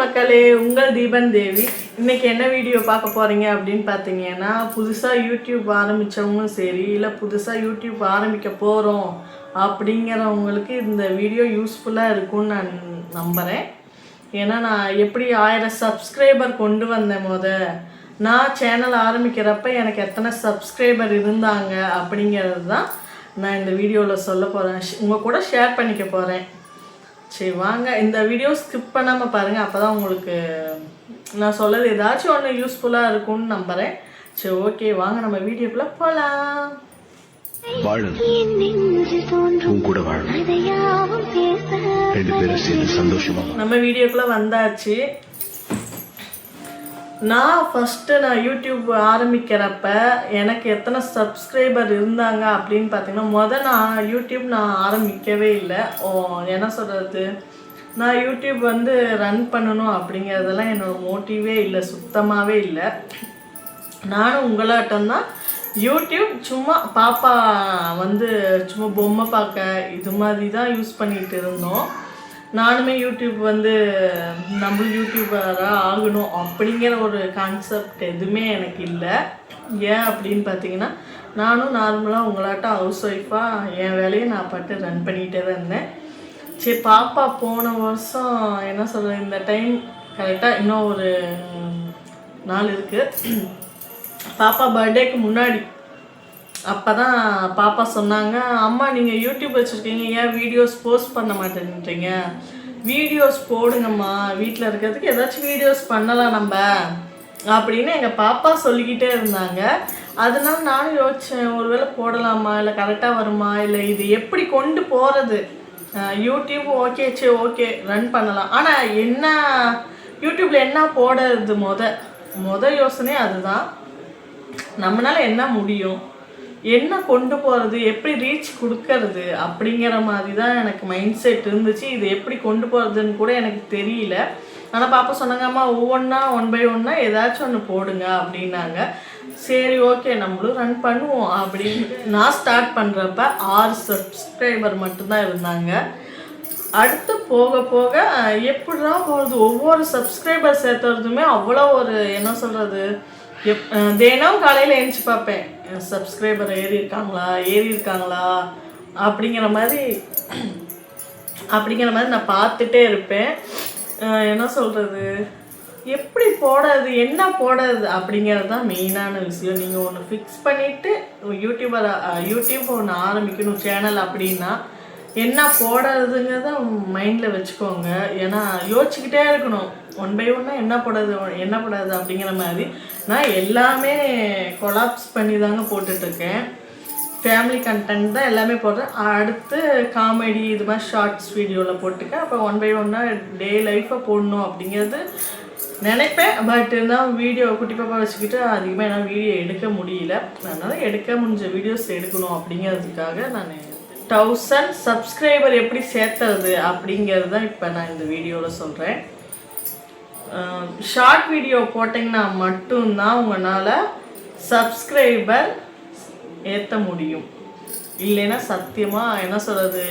மக்களே உங்கள் தீபன் தேவி. இன்னைக்கு என்ன வீடியோ பார்க்க போறீங்க அப்படின்னு பார்த்தீங்கன்னா புதுசாக யூடியூப் ஆரம்பித்தவங்களும் சரி இல்லை புதுசாக யூடியூப் ஆரம்பிக்க போகிறோம் அப்படிங்கிறவங்களுக்கு இந்த வீடியோ யூஸ்ஃபுல்லாக இருக்கும்னு நான் நம்புகிறேன் ஏன்னா நான் எப்படி ஆயிரம் சப்ஸ்கிரைபர் கொண்டு வந்தேன் முத? நான் சேனல் ஆரம்பிக்கிறப்ப எனக்கு எத்தனை சப்ஸ்கிரைபர் இருந்தாங்க அப்படிங்கிறது தான் நான் இந்த வீடியோவில் சொல்ல போகிறேன் உங்கள் கூட ஷேர் பண்ணிக்க போகிறேன் சரி வாங்க. இந்த வீடியோ ஸ்கிப் பண்ணாமல் பாருங்கள் அப்போ தான் உங்களுக்கு நான் சொல்லது ஏதாச்சும் ஒன்று யூஸ்ஃபுல்லாக இருக்கும்னு நம்புகிறேன் சரி ஓகே வாங்க நம்ம வீடியோக்குள்ளே போகலாம் உன் கூட ரெண்டு பேரும் சேர்ந்து சந்தோஷமா. நம்ம வீடியோக்குள்ளே வந்தாச்சு. நான் ஃபஸ்ட்டு நான் யூடியூப் ஆரம்பிக்கிறப்ப எனக்கு எத்தனை சப்ஸ்கிரைபர் இருந்தாங்க அப்படின்னு பார்த்தீங்கன்னா முதல் நான் யூடியூப் நான் ஆரம்பிக்கவே இல்லை. ஓ என்ன சொல்கிறது நான் யூடியூப் வந்து ரன் பண்ணணும் அப்படிங்கிறதெல்லாம் என்னோடய மோட்டிவே இல்லை சுத்தமாகவே இல்லை. நானும் உங்களாட்டம் தான் யூடியூப் சும்மா பாப்பா வந்து சும்மா பொம்மை பார்க்க இது மாதிரி தான் யூஸ் பண்ணிகிட்டு இருந்தோம். நானுமே யூடியூப் வந்து நம்ம யூடியூபராக ஆகணும் அப்படிங்கிற ஒரு கான்செப்ட் எதுவுமே எனக்கு இல்லை. ஏன் அப்படின்னு பார்த்தீங்கன்னா நானும் நார்மலாக உங்களாட்டம் ஹவுஸ் ஒய்ஃபாக என் வேலையை நான் பாட்டு ரன் பண்ணிகிட்டே தான் இருந்தேன். சரி பாப்பா போன வருஷம் என்ன சொல்கிறது இந்த டைம் கரெக்டாக இன்னும் ஒரு நாள் இருக்குது பாப்பா பர்த்டேக்கு முன்னாடி அப்போ தான் பாப்பா சொன்னாங்க அம்மா நீங்கள் யூடியூப் வச்சுருக்கீங்க ஏன் வீடியோஸ் போஸ்ட் பண்ண மாட்டேன்றீங்க? வீடியோஸ் போடுங்கம்மா வீட்டில் இருக்கிறதுக்கு ஏதாச்சும் வீடியோஸ் பண்ணலாம் நம்ம அப்படின்னு எங்கள் பாப்பா சொல்லிக்கிட்டே இருந்தாங்க. அதனால நானும் யோசித்தேன் ஒருவேளை போடலாமா? இல்லை கரெக்டாக வருமா? இல்லை இது எப்படி கொண்டு போகிறது யூடியூப் ஓகே சரி ஓகே ரன் பண்ணலாம். ஆனால் என்ன யூடியூப்பில் என்ன போடுறது முத? மொதல் யோசனை அதுதான். நம்மளால என்ன முடியும்? என்ன கொண்டு போகிறது எப்படி ரீச் கொடுக்கறது அப்படிங்கிற மாதிரி தான் எனக்கு மைண்ட் செட் இருந்துச்சு. இது எப்படி கொண்டு போகிறதுன்னு கூட எனக்கு தெரியல. ஆனால் பாப்பா சொன்னாங்க அம்மா ஒவ்வொன்றா ஒன் பை ஒன்றா ஏதாச்சும் ஒன்று போடுங்க அப்படின்னாங்க. சரி ஓகே நம்மளும் ரன் பண்ணுவோம் அப்படின்னு நான் ஸ்டார்ட் பண்ணுறப்ப ஆறு சப்ஸ்கிரைபர் மட்டும்தான் இருந்தாங்க. அடுத்து போக போக எப்படிடா போகிறது ஒவ்வொரு சப்ஸ்கிரைபர் சேர்த்துறதுமே அவ்வளோ ஒரு என்ன சொல்கிறது எப் தினம் காலையில் எழுந்துச்சு பார்ப்பேன். சப்ஸ்கிரைபர் ஏறி இருக்காங்களா? ஏறி இருக்காங்களா? அப்படிங்கிற மாதிரி அப்படிங்கிற மாதிரி நான் பார்த்துட்டே இருப்பேன். என்ன சொல்கிறது எப்படி போடாது? என்ன போடாது? அப்படிங்கிறது தான் மெயினான விஷயம். நீங்கள் ஒன்று ஃபிக்ஸ் பண்ணிவிட்டு யூடியூபர் யூடியூப் ஒன்று ஆரம்பிக்கணும் சேனல் அப்படின்னா என்ன போடாதுங்கிறத மைண்டில் வச்சுக்கோங்க. ஏன்னா யோசிச்சுக்கிட்டே இருக்கணும். ஒன் பை ஒன்னாக என்ன போடாது? என்ன போடாது? அப்படிங்கிற மாதிரி நான் எல்லாமே கொலாப்ஸ் பண்ணி தாங்க போட்டுட்ருக்கேன். ஃபேமிலி கண்டென்ட் தான் எல்லாமே போடுறேன். அடுத்து காமெடி இது மாதிரி ஷார்ட்ஸ் வீடியோவில் போட்டுக்கேன் அப்போ ஒன் பை ஒன்னாக டே லைஃப்பை போடணும் அப்படிங்கிறது நினைப்பேன். பட் இருந்தால் வீடியோ குட்டி பாப்பா வச்சுக்கிட்டு அதிகமாக என்னால் வீடியோ எடுக்க முடியல. அதனால் எடுக்க முடிஞ்ச வீடியோஸ் எடுக்கணும் அப்படிங்கிறதுக்காக நான் தௌசண்ட் சப்ஸ்கிரைபர் எப்படி சேர்த்துறது அப்படிங்கிறது தான் இப்போ நான் இந்த வீடியோவில் சொல்கிறேன் ஷார்ட் வீடியோ போட்டிங்கன்னா மட்டும்தான் உங்களால் சப்ஸ்கிரைபர் ஏற்ற முடியும். இல்லைன்னா சத்தியமாக என்ன சொல்கிறது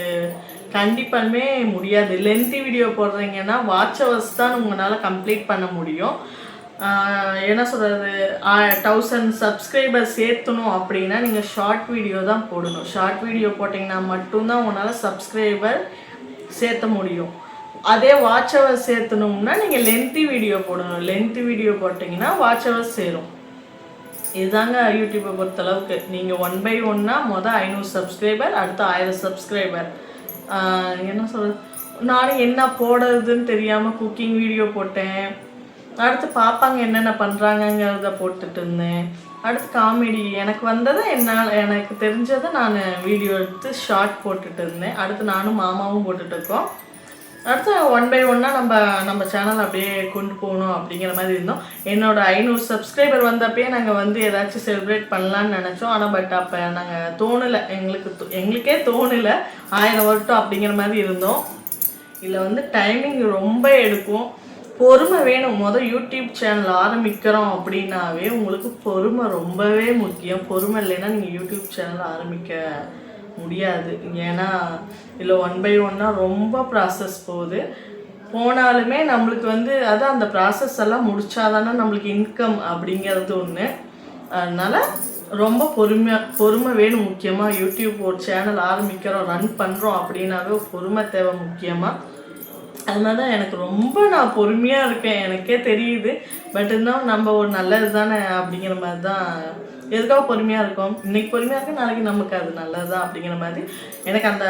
கண்டிப்பாலுமே முடியாது. லென்த்தி வீடியோ போடுறீங்கன்னா வாட்ச் ஹவர்ஸ் தான் உங்களால் கம்ப்ளீட் பண்ண முடியும். என்ன சொல்கிறது தௌசண்ட் சப்ஸ்கிரைபர் சேர்த்தணும் அப்படின்னா நீங்கள் ஷார்ட் வீடியோ தான் போடணும். ஷார்ட் வீடியோ போட்டிங்கன்னா மட்டும்தான் உங்களால் சப்ஸ்கிரைபர் சேர்த்த முடியும். அதே வாட்ச் ஹவர்ஸ் சேர்த்தணும்னா நீங்கள் லென்த்தி வீடியோ போடணும். லென்த்தி வீடியோ போட்டிங்கன்னா வாட்ச் ஹவர்ஸ் சேரும். இதுதாங்க யூடியூப்பை பொறுத்தளவுக்கு. நீங்கள் ஒன் பை ஒன்னா மொதல் ஐநூறு சப்ஸ்கிரைபர் அடுத்து ஆயிரம் சப்ஸ்கிரைபர் என்ன சொல்கிறது நானும் என்ன போடுறதுன்னு தெரியாமல் குக்கிங் வீடியோ போட்டேன். அடுத்து பாப்பாங்க என்னென்ன பண்ணுறாங்கங்கிறத போட்டுட்டு இருந்தேன். அடுத்து காமெடி எனக்கு வந்ததை என்னால் எனக்கு தெரிஞ்சதை நான் வீடியோ எடுத்து ஷார்ட் போட்டுட்டு இருந்தேன். அடுத்து நானும் மாமாவும் போட்டுட்டு இருக்கோம். அடுத்து ஒன் பை ஒன்னாக நம்ம நம்ம சேனல் அப்படியே கொண்டு போகணும் அப்படிங்கிற மாதிரி இருந்தோம். என்னோட ஐநூறு சப்ஸ்கிரைபர் வந்தப்பயே நாங்கள் வந்து ஏதாச்சும் செலிப்ரேட் பண்ணலான்னு நினச்சோம். ஆனால் பட் அப்போ நாங்கள் தோணலை. எங்களுக்கு தோ- எங்களுக்கே தோணலை. ஆயிரம் வருட்டம் அப்படிங்கிற மாதிரி இருந்தோம். இதில் வந்து டைமிங் ரொம்ப எடுக்கும். பொறுமை வேணும். மொதல் யூடியூப் சேனல் ஆரம்பிக்கிறோம் அப்படின்னாவே உங்களுக்கு பொறுமை ரொம்பவே முக்கியம். பொறுமை இல்லைன்னா நீங்கள் யூடியூப் சேனல் ஆரம்பிக்க முடியாது. ஏன்னா இதில் ஒன் பை ஒன்னாக ரொம்ப ப்ராசஸ் போகுது. போனாலுமே நம்மளுக்கு வந்து அதான் அந்த ப்ராசஸ் எல்லாம் முடிச்சாதானே நம்மளுக்கு இன்கம் அப்படிங்கிறது ஒன்று அதனால ரொம்ப பொறுமையாக பொறுமை வேணும் முக்கியமாக யூடியூப் ஒரு சேனல் ஆரம்பிக்கிறோம் ரன் பண்ணுறோம் அப்படின்னாவே பொறுமை தேவை முக்கியமாக அதனால தான் எனக்கு ரொம்ப நான் பொறுமையாக இருக்கேன். எனக்கே தெரியுது. பட் இருந்தாலும் நம்ம ஒரு நல்லது தானே அப்படிங்கிற மாதிரி தான் எதுக்காக பொறுமையாக இருக்கும்? இன்னைக்கு பொறுமையாக இருக்கு? நாளைக்கு நமக்கு அது நல்லதா அப்படிங்கிற மாதிரி எனக்கு அந்த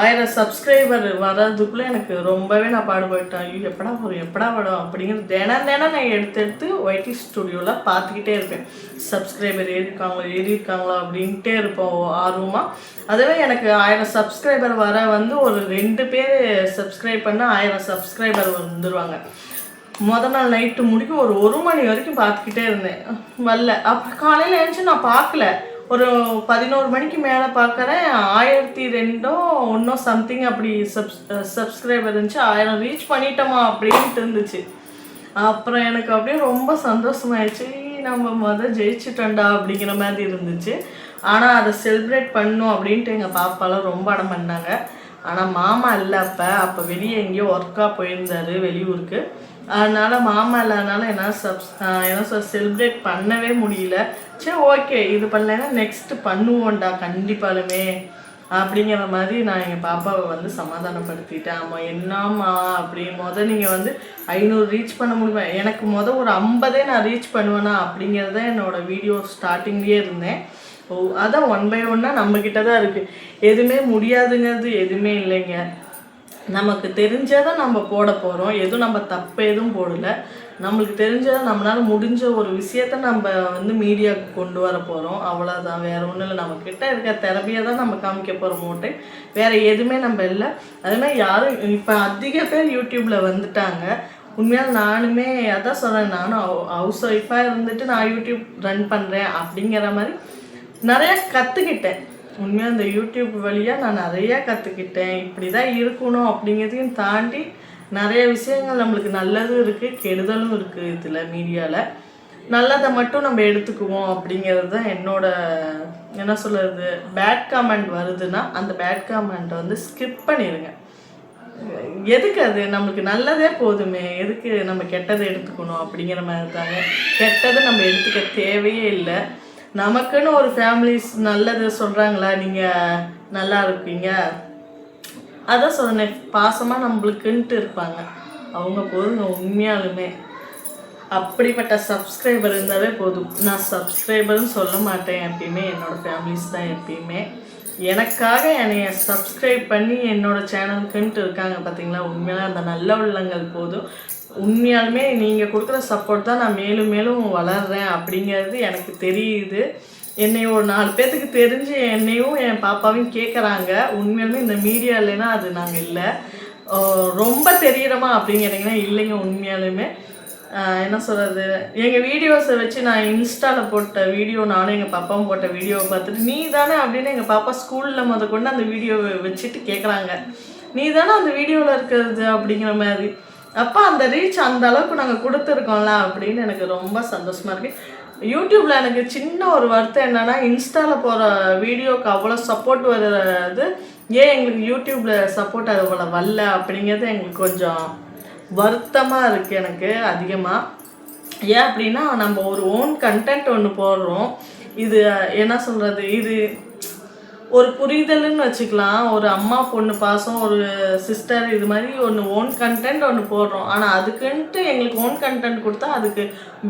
ஆயிரம் சப்ஸ்கிரைபர் வர்றதுக்குள்ளே எனக்கு ரொம்பவே நான் பாடுபட்டேன். ஐயோ எப்படா வரும்? எப்படா வரும்? அப்படிங்கிறது தினம் தினம் நான் எடுத்து எடுத்து ஒய்டி ஸ்டுடியோவில் பார்த்துக்கிட்டே இருப்பேன். சப்ஸ்கிரைபர் ஏறிருக்காங்களோ ஏறியிருக்காங்களோ அப்படின்ட்டே இருப்போம் ஆர்வமாக அதுவே எனக்கு ஆயிரம் சப்ஸ்கிரைபர் வர வந்து ஒரு ரெண்டு பேர் சப்ஸ்கிரைப் பண்ணால் ஆயிரம் சப்ஸ்கிரைபர் வந்துடுவாங்க முத நாள் நைட்டு முடிக்கும் ஒரு ஒரு மணி வரைக்கும் பார்த்துக்கிட்டே இருந்தேன். வரல. அப்புறம் காலையில் எழுந்துச்சு நான் பார்க்கல. ஒரு பதினோரு மணிக்கு மேலே பார்க்குறேன். ஆயிரத்தி ரெண்டோ ஒன்றோ சம்திங் அப்படி சப்ஸ் சப்ஸ்கிரைபர் இருந்துச்சு. ஆயிரம் ரீச் பண்ணிட்டோமா அப்படின்ட்டு இருந்துச்சு. அப்புறம் எனக்கு அப்படியே ரொம்ப சந்தோஷமாயிடுச்சு. நம்ம மொதல் ஜெயிச்சுட்டோண்டா அப்படிங்கிற மாதிரி இருந்துச்சு. ஆனால் அதை செலிப்ரேட் பண்ணும் அப்படின்ட்டு எங்கள் பாப்பாலாம் ரொம்ப அடம் பண்ணாங்க. ஆனால் மாமா இல்லை அப்போ. அப்போ வெளியே எங்கேயோ ஒர்க்காக போயிருந்தாரு வெளியூருக்கு. அதனால மாமா இல்லாதனால என்னால் சப்ஸ் என்ன சொல் செலிப்ரேட் பண்ணவே முடியல. சரி ஓகே இது பண்ணலைன்னா நெக்ஸ்ட் பண்ணுவோம்டா கண்டிப்பாலுமே. அப்படிங்கிற மாதிரி நான் எங்கள் பாப்பாவை வந்து சமாதானப்படுத்திட்டேன். ஆமாம் என்னம்மா? அப்படி மொதல் நீங்கள் வந்து ஐநூறு ரீச் பண்ண முடியுமா? எனக்கு மொதல் ஒரு ஐம்பதே நான் ரீச் பண்ணுவேனா? அப்படிங்கிறத என்னோடய வீடியோ ஸ்டார்டிங்லேயே இருந்தேன். ஓ அதான் ஒன் பை ஒன்னாக நம்மக்கிட்ட தான் இருக்குது எதுவுமே முடியாதுங்கிறது எதுவுமே இல்லைங்க. நமக்கு தெரிஞ்சதை நம்ம போட போகிறோம் எதுவும் நம்ம தப்பு எதுவும் போடலை. நம்மளுக்கு தெரிஞ்சதை நம்மளால் முடிஞ்ச ஒரு விஷயத்த நம்ம வந்து மீடியாவுக்கு கொண்டு வர போகிறோம் அவ்வளோதான் வேறு ஒன்றும் இல்லை. நம்ம கிட்ட இருக்க திறமையை தான் நம்ம காமிக்க போகிறோம் மோட்டை. வேறு எதுவுமே நம்ம இல்லை. அதுமாதிரி யாரும் இப்போ அதிக பேர் யூடியூப்பில் வந்துட்டாங்க. உண்மையால் நானுமே அதான் சொல்கிறேன் நானும் ஹவுஸ் ஒய்ஃபாக இருந்துட்டு நான் யூடியூப் ரன் பண்ணுறேன் அப்படிங்கிற மாதிரி நிறையா கற்றுக்கிட்டேன் உண்மையாக இந்த யூடியூப் வழியாக நான் நிறையா கற்றுக்கிட்டேன் இப்படி தான் இருக்கணும் அப்படிங்கிறதையும் தாண்டி நிறைய விஷயங்கள் நம்மளுக்கு நல்லதும் இருக்குது கெடுதலும் இருக்குது இதில் மீடியாவில் நல்லதை மட்டும் நம்ம எடுத்துக்குவோம் அப்படிங்கிறது தான் என்னோட என்ன சொல்கிறது பேட் காமெண்ட் வருதுன்னா அந்த பேட் காமெண்ட்டை வந்து ஸ்கிப் பண்ணிடுங்க எதுக்கு அது? நம்மளுக்கு நல்லதே போதுமே. எதுக்கு நம்ம கெட்டதை எடுத்துக்கணும் அப்படிங்கிற மாதிரி தாங்க. கெட்டதை நம்ம எடுத்துக்க தேவையே இல்லை. நமக்குன்னு ஒரு ஃபேமிலிஸ் நல்லது சொல்கிறாங்களா நீங்கள் நல்லா இருப்பீங்க அதான் சொன்னேன் பாசமாக நம்மளுக்குன்ட்டு இருப்பாங்க. அவங்க போதுங்க உண்மையாலுமே. அப்படிப்பட்ட சப்ஸ்கிரைபர் இருந்தாலே போதும். நான் சப்ஸ்கிரைபர்னு சொல்ல மாட்டேன் எப்பயுமே. என்னோட ஃபேமிலிஸ் தான் எப்பயுமே. எனக்காக என்னைய சப்ஸ்கிரைப் பண்ணி என்னோடய சேனலுக்குன்ட்டு இருக்காங்க பார்த்தீங்களா உண்மையாக அந்த நல்ல உள்ளங்கள் போதும். உண்மையாலுமே நீங்கள் கொடுக்குற சப்போர்ட் தான் நான் மேலும் மேலும் வளர்கிறேன் அப்படிங்கிறது எனக்கு தெரியுது. என்னை ஒரு நாலு பேர்த்துக்கு தெரிஞ்சு என்னையும் என் பாப்பாவையும் கேட்குறாங்க உண்மையாலுமே இந்த மீடியா இல்லைன்னா அது நாங்கள் இல்லை. ரொம்ப தெரியிறோமா அப்படிங்கிறீங்கன்னா இல்லைங்க உண்மையாலுமே. என்ன சொல்கிறது எங்கள் வீடியோஸை வச்சு நான் இன்ஸ்டாவில் போட்ட வீடியோ நானும் எங்கள் பாப்பாவும் போட்ட வீடியோவை பார்த்துட்டு நீ தானே? அப்படின்னு எங்கள் பாப்பா ஸ்கூலில் முத கொண்டு அந்த வீடியோவை வச்சுட்டு கேட்குறாங்க நீ தானே அந்த வீடியோவில் இருக்கிறது? அப்படிங்கிற மாதிரி. அப்போ அந்த ரீச் அந்த அளவுக்கு நாங்கள் கொடுத்துருக்கோம்ல அப்படின்னு எனக்கு ரொம்ப சந்தோஷமாக இருக்குது யூடியூப்பில் எனக்கு சின்ன ஒரு வருத்தம் என்னன்னா இன்ஸ்டாவில் போகிற வீடியோக்கு அவ்வளோ சப்போர்ட் வருது ஏன் எங்களுக்கு யூடியூப்பில் சப்போர்ட் அது அவ்வளோ வரல அப்படிங்கிறது எங்களுக்கு கொஞ்சம் வருத்தமாக இருக்குது எனக்கு அதிகமாக ஏன் அப்படின்னா நம்ம ஒரு ஓன் கண்டென்ட் ஒன்று போடுறோம். இது என்ன சொல்கிறது இது ஒரு புரிதல்னு வச்சுக்கலாம். ஒரு அம்மா பொண்ணு பாசம் ஒரு சிஸ்டர் இது மாதிரி ஒன்று ஓன் கண்டென்ட் ஒன்று போடுறோம். ஆனால் அதுக்குன்ட்டு எங்களுக்கு ஓன் கண்டென்ட் கொடுத்தா அதுக்கு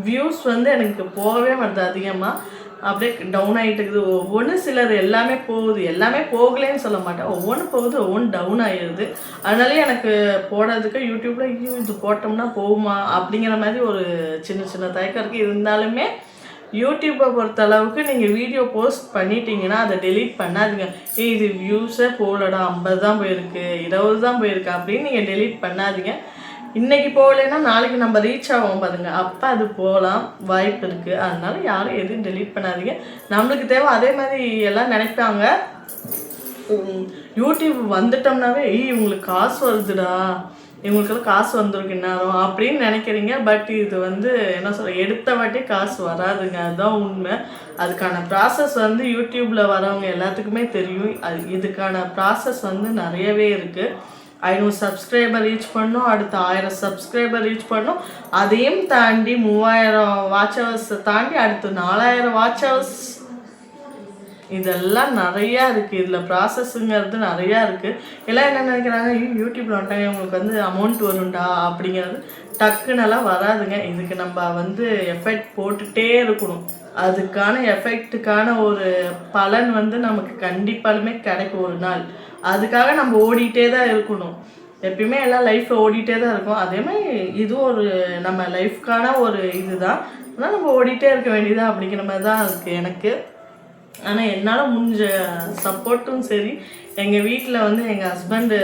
வியூஸ் வந்து எனக்கு போகவே வருது அதிகமாக அப்படியே டவுன் ஆகிட்டு இருக்குது ஒவ்வொன்று சிலர் எல்லாமே போகுது. எல்லாமே போகலேன்னு சொல்ல மாட்டேன். ஒவ்வொன்று போகுது ஒவ்வொன்று டவுன் ஆகிடுது அதனாலே எனக்கு போடுறதுக்கு யூடியூப்பில் ஐயோ இது போட்டோம்னா போகுமா? அப்படிங்கிற மாதிரி ஒரு சின்ன சின்ன தயக்கம் இருக்குது இருந்தாலுமே யூடியூப்பை பொறுத்த அளவுக்கு நீங்கள் வீடியோ போஸ்ட் பண்ணிட்டீங்கன்னா அதை டெலீட் பண்ணாதீங்க. ஏய் இது வியூஸே போகலடா ஐம்பது தான் போயிருக்கு இருபது தான் போயிருக்கு அப்படின்னு நீங்கள் டெலீட் பண்ணாதீங்க. இன்றைக்கி போகலைன்னா நாளைக்கு நம்ம ரீச் ஆகும் பாருங்க. அப்போ அது போகலாம் வாய்ப்பு இருக்குது அதனால யாரும் எதுவும் டெலீட் பண்ணாதீங்க. நம்மளுக்கு தேவை அதே மாதிரி எல்லாம் நினைப்பாங்க. யூடியூப் வந்துட்டோம்னாவே ஏய் இவங்களுக்கு காசு வருதுடா. இவங்களுக்கெல்லாம் காசு வந்திருக்கு இன்னும் அப்படின்னு நினைக்கிறீங்க. பட் இது வந்து என்ன சொல்ற எடுத்த வாட்டி காசு வராதுங்க. அதுதான் உண்மை. அதுக்கான ப்ராசஸ் வந்து யூடியூப்பில் வரவங்க எல்லாத்துக்குமே தெரியும். அது இதுக்கான ப்ராசஸ் வந்து நிறையவே இருக்குது ஐநூறு சப்ஸ்கிரைபர் ரீச் பண்ணும். அடுத்து ஆயிரம் சப்ஸ்கிரைபர் ரீச் பண்ணும். அதையும் தாண்டி மூவாயிரம் வாட்ச் ஹவர்ஸ் தாண்டி அடுத்து நாலாயிரம் வாட்ச் ஹவர்ஸ் இதெல்லாம் நிறையா இருக்குது இதில் ப்ராசஸ்ஸுங்கிறது நிறையா இருக்குது எல்லாம் என்ன நினைக்கிறாங்க? ஐயோ யூடியூப்ல வந்துட்டாங்க. உங்களுக்கு வந்து அமௌண்ட் வரும்டா அப்படிங்கிறது டக்குன்னெல்லாம் வராதுங்க. இதுக்கு நம்ம வந்து எஃபெக்ட் போட்டுகிட்டே இருக்கணும். அதுக்கான எஃபெக்ட்டுக்கான ஒரு பலன் வந்து நமக்கு கண்டிப்பாலுமே கிடைக்கும் ஒரு நாள். அதுக்காக நம்ம ஓடிட்டே தான் இருக்கணும். எப்பயுமே எல்லாம் லைஃப்பில் ஓடிட்டே தான் இருக்கும். அதே மாதிரி இதுவும் ஒரு நம்ம லைஃப்க்கான ஒரு இதுதான். ஆனால் நம்ம ஓடிட்டே இருக்க வேண்டியதாக அப்படிங்கிற மாதிரி தான் இருக்குது எனக்கு. ஆனால் என்னால் முடிஞ்ச சப்போர்ட்டும் சரி. எங்கள் வீட்டில் வந்து எங்கள் ஹஸ்பண்டு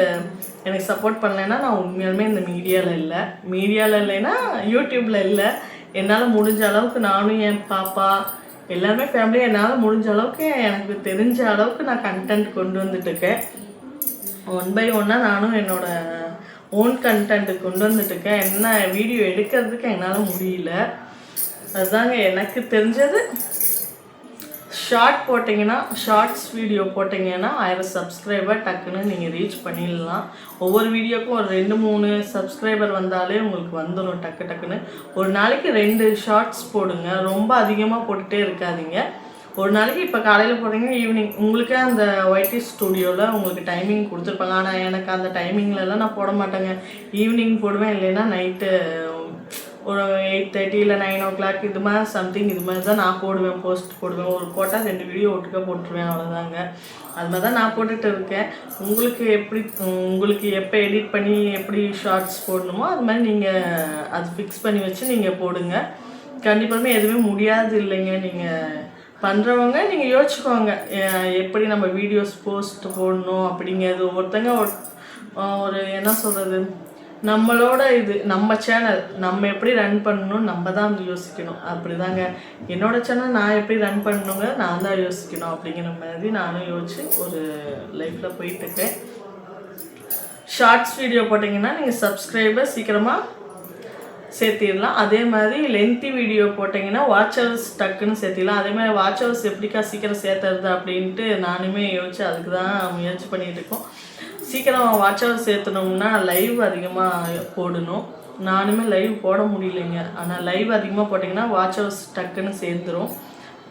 எனக்கு சப்போர்ட் பண்ணலைன்னா நான் உண்மையாலுமே இந்த மீடியாவில் இல்லை. மீடியாவில் இல்லைன்னா யூடியூப்பில் இல்லை. என்னால் முடிஞ்ச அளவுக்கு நானும் என் பாப்பா எல்லாருமே ஃபேமிலி என்னால் முடிஞ்ச அளவுக்கு எனக்கு தெரிஞ்ச அளவுக்கு நான் கண்டென்ட் கொண்டு வந்துட்டுருக்கேன் ஒன் பை ஒன்னாக நானும் என்னோடய ஓன் கண்டென்ட் கொண்டு வந்துட்டுருக்கேன் என்ன வீடியோ எடுக்கிறதுக்கு என்னால் முடியல. அதுதாங்க எனக்கு தெரிஞ்சது. ஷார்ட் போட்டிங்கன்னா ஷார்ட்ஸ் வீடியோ போட்டிங்கன்னா ஆயிரம் சப்ஸ்கிரைபர் டக்குன்னு நீங்கள் ரீச் பண்ணிடலாம். ஒவ்வொரு வீடியோக்கும் ஒரு ரெண்டு மூணு சப்ஸ்கிரைபர் வந்தாலே உங்களுக்கு வந்துடும் டக்கு டக்குன்னு. ஒரு நாளைக்கு ரெண்டு ஷார்ட்ஸ் போடுங்க. ரொம்ப அதிகமாக போட்டுகிட்டே இருக்காதீங்க. ஒரு நாளைக்கு இப்போ காலையில் போடுறீங்கன்னா ஈவினிங் உங்களுக்கே அந்த ஒய்டி ஸ்டூடியோவில் உங்களுக்கு டைமிங் கொடுத்துருப்பாங்க. ஆனால் எனக்கு அந்த டைமிங்லலாம் நான் போட மாட்டேங்க. ஈவினிங் போடுவேன் இல்லைன்னா நைட்டு ஒரு எயிட் தேர்ட்டி இல்லை நைன் ஓ கிளாக் இது மாதிரி சம்திங் இது மாதிரி தான் நான் போடுவேன் போஸ்ட் போடுவேன். ஒரு போட்டால் ரெண்டு வீடியோ ஒட்டுக்க போட்டுருவேன் அவ்வளோதாங்க அது மாதிரி தான் நான் போட்டுட்டு இருக்கேன். உங்களுக்கு எப்படி உங்களுக்கு எப்போ எடிட் பண்ணி எப்படி ஷார்ட்ஸ் போடணுமோ அது மாதிரி நீங்கள் அது ஃபிக்ஸ் பண்ணி வச்சு நீங்கள் போடுங்க. கண்டிப்பாக எதுவுமே முடியாது இல்லைங்க. நீங்கள் பண்ணுறவங்க நீங்கள் யோசிச்சுக்கோங்க. எப்படி நம்ம வீடியோஸ் போஸ்ட் போடணும் அப்படிங்கிறது. ஒருத்தங்க ஒரு என்ன சொல்கிறது நம்மளோட இது நம்ம சேனல் நம்ம எப்படி ரன் பண்ணணும் நம்ம தான் யோசிக்கணும். அப்படிதாங்க. என்னோட சேனல் நான் எப்படி ரன் பண்ணணுங்க நான் தான் யோசிக்கணும் அப்படிங்கிற மாதிரி நானும் யோசிச்சு ஒரு லைஃப்பில் போயிட்டுருக்கேன் ஷார்ட்ஸ் வீடியோ போட்டிங்கன்னா நீங்கள் சப்ஸ்கிரைபர் சீக்கிரமாக சேர்த்திடலாம். அதே மாதிரி லென்த்தி வீடியோ போட்டிங்கன்னா வாட்ச் டக்குன்னு சேர்த்திடலாம். அதே மாதிரி வாட்ச் ஹவர்ஸ் எப்படிக்கா சீக்கிரம் சேர்த்துறது அப்படின்ட்டு நானுமே யோசிச்சு அதுக்கு தான் முயற்சி பண்ணிகிட்டு இருக்கோம். சீக்கிரம் வாட்ச் சேர்த்தணும்னா லைவ் அதிகமாக போடணும். நானுமே லைவ் போட முடியலைங்க. ஆனால் லைவ் அதிகமாக போட்டிங்கன்னா வாட்ச் ஹவர்ஸ் டக்குன்னு சேர்ந்துடும்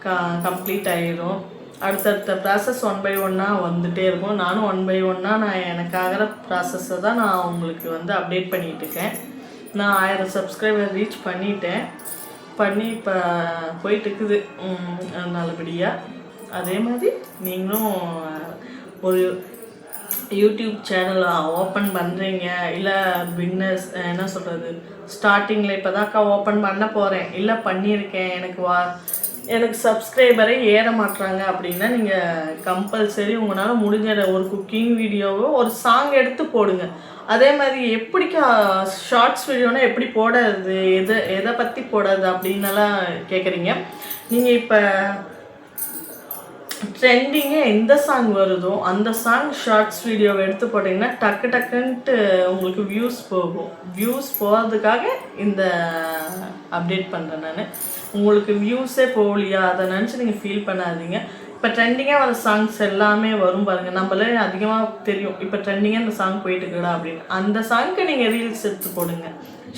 க கம்ப்ளீட் ஆயிரும். அடுத்தடுத்த ப்ராசஸ் ஒன் பை ஒன்னாக வந்துகிட்டே இருக்கும். நானும் ஒன் பை ஒன்னாக நான் எனக்காகிற ப்ராசஸை தான் நான் உங்களுக்கு வந்து அப்டேட் பண்ணிகிட்டு இருக்கேன். நான் ஆயிரம் சப்ஸ்கிரைபர் ரீச் பண்ணிட்டேன். பண்ணி இப்போ போயிட்டுருக்குது நல்லபடியாக அதே மாதிரி நீங்களும் ஒரு யூடியூப் சேனல் ஓப்பன் பண்ணுறீங்க இல்லை பின்னஸ் என்ன சொல்கிறது ஸ்டார்டிங்கில் இப்போ தான்க்கா ஓப்பன் பண்ண போகிறேன் இல்லை பண்ணியிருக்கேன். எனக்கு வா எனக்கு சப்ஸ்கிரைபரே ஏற மாட்றாங்க அப்படின்னா நீங்கள் கம்பல்சரி உங்களால் முடிஞ்ச ஒரு குக்கிங் வீடியோவோ ஒரு சாங் எடுத்து போடுங்க. அதே மாதிரி எப்படிக்கா ஷார்ட்ஸ் வீடியோனா எப்படி போடுறது? எதை எதை பற்றி போடுறது அப்படின்னலாம் கேட்குறீங்க நீங்கள் இப்போ ட்ரெண்டிங்கே எந்த சாங் வருதோ அந்த சாங் ஷார்ட்ஸ் வீடியோவை எடுத்து போட்டிங்கன்னா டக்கு டக்குன்ட்டு உங்களுக்கு வியூஸ் போகும். வியூஸ் போகிறதுக்காக இந்த அப்டேட் பண்ணுறேன் நான். உங்களுக்கு வியூஸே போகலையா? அதை நினச்சி நீங்கள் ஃபீல் பண்ணாதீங்க. இப்போ ட்ரெண்டிங்காக வர சாங்ஸ் எல்லாமே வரும் பாருங்கள் நம்மளே அதிகமாக தெரியும். இப்போ ட்ரெண்டிங்காக இந்த சாங் போயிட்டு இருக்குடா அப்படின்னு. அந்த சாங்க்கு நீங்கள் ரீல்ஸ் எடுத்து போடுங்க.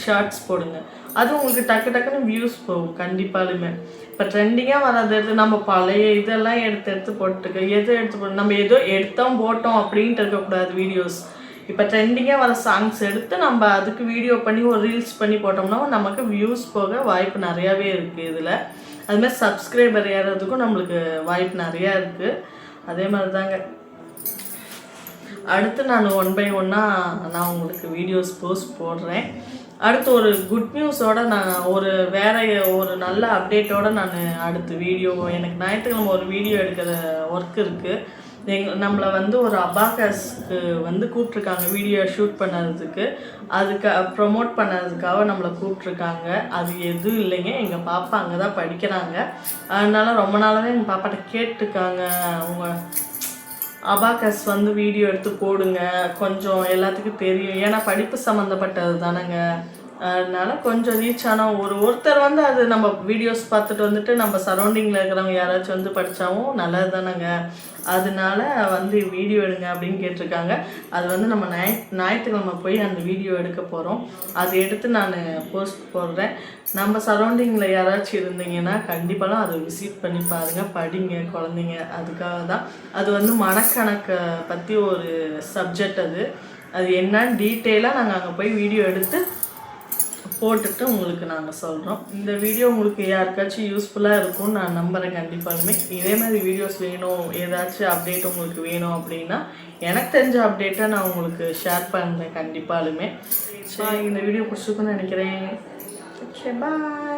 ஷார்ட்ஸ் போடுங்க. அது உங்களுக்கு டக்கு டக்குன்னு வியூஸ் போகும். கண்டிப்பாலுமே. இப்போ ட்ரெண்டிங்காக வராது எடுத்து நம்ம பழைய இதெல்லாம் எடுத்து எடுத்து போட்டுக்க. எது எடுத்து போட்டு நம்ம ஏதோ எடுத்தோம் போட்டோம் அப்படின்ட்டு இருக்கக்கூடாது வீடியோஸ் இப்போ ட்ரெண்டிங்காக வர சாங்ஸ் எடுத்து நம்ம அதுக்கு வீடியோ பண்ணி ஒரு ரீல்ஸ் பண்ணி போட்டோம்னா நமக்கு வியூஸ் போக வாய்ப்பு நிறையாவே இருக்குது இதில். அதுமாதிரி சப்ஸ்கிரைபர் ஏறதுக்கும் நம்மளுக்கு வாய்ப்பு நிறையா இருக்குது அதே மாதிரி தாங்க அடுத்து நான் ஒன் பை ஒன்னாக நான் உங்களுக்கு வீடியோஸ் போஸ்ட் போடுறேன். அடுத்து ஒரு குட் நியூஸோட நான் ஒரு வேற ஒரு நல்ல அப்டேட்டோட நான் அடுத்து வீடியோ எனக்கு ஞாயிற்றுக்கிழமை ஒரு வீடியோ எடுக்கிற ஒர்க் இருக்குது எங் நம்மளை வந்து ஒரு அபாகஸ்க்கு வந்து கூப்பிட்ருக்காங்க வீடியோ ஷூட் பண்ணதுக்கு அதுக்கு ப்ரொமோட் பண்ணதுக்காக நம்மளை கூப்பிட்ருக்காங்க அது எதுவும் இல்லைங்க. எங்கள் பாப்பா அங்கே தான் படிக்கிறாங்க. அதனால ரொம்ப நாளாகவே எங்கள் பாப்பாட்ட கேட்டிருக்காங்க அவங்க அபாகஸ் வந்து வீடியோ எடுத்து போடுங்க. கொஞ்சம் எல்லாத்துக்கும் தெரியும். ஏன்னா படிப்பு சம்மந்தப்பட்டது தானேங்க. அதனால கொஞ்சம் ரீச் ஆனால் ஒரு ஒருத்தர் வந்து அது நம்ம வீடியோஸ் பார்த்துட்டு வந்துட்டு நம்ம சரௌண்டிங்கில் இருக்கிறவங்க யாராச்சும் வந்து படித்தாவும் நல்லது தானேங்க அதனால வந்து வீடியோ எடுங்க அப்படின்னு கேட்டிருக்காங்க. அது வந்து நம்ம ஞாய் ஞாயிற்றுக்கிழமை போய் அந்த வீடியோ எடுக்க போகிறோம் அது எடுத்து நான் போஸ்ட் போடுறேன். நம்ம சரௌண்டிங்கில் யாராச்சும் இருந்தீங்கன்னா கண்டிப்பாலாம் அதை விசிட் பண்ணி பாருங்கள் படிங்க குழந்தைங்க. அதுக்காக தான். அது வந்து மனக்கணக்கை பற்றி ஒரு சப்ஜெக்ட் அது. அது என்னன்னு டீட்டெயிலாக நாங்கள் அங்கே போய் வீடியோ எடுத்து போட்டுட்டு உங்களுக்கு நாங்கள் சொல்கிறோம் இந்த வீடியோ உங்களுக்கு யாருக்காச்சும் யூஸ்ஃபுல்லாக இருக்கும்னு நான் நம்புகிறேன் கண்டிப்பாலுமே. இதே மாதிரி வீடியோஸ் வேணும் ஏதாச்சும் அப்டேட் உங்களுக்கு வேணும் அப்படின்னா எனக்கு தெரிஞ்ச அப்டேட்டை நான் உங்களுக்கு ஷேர் பண்ணுறேன் கண்டிப்பாலுமே. சரி இந்த வீடியோ பிடிச்சிருக்குன்னு நினைக்கிறேன். பாய்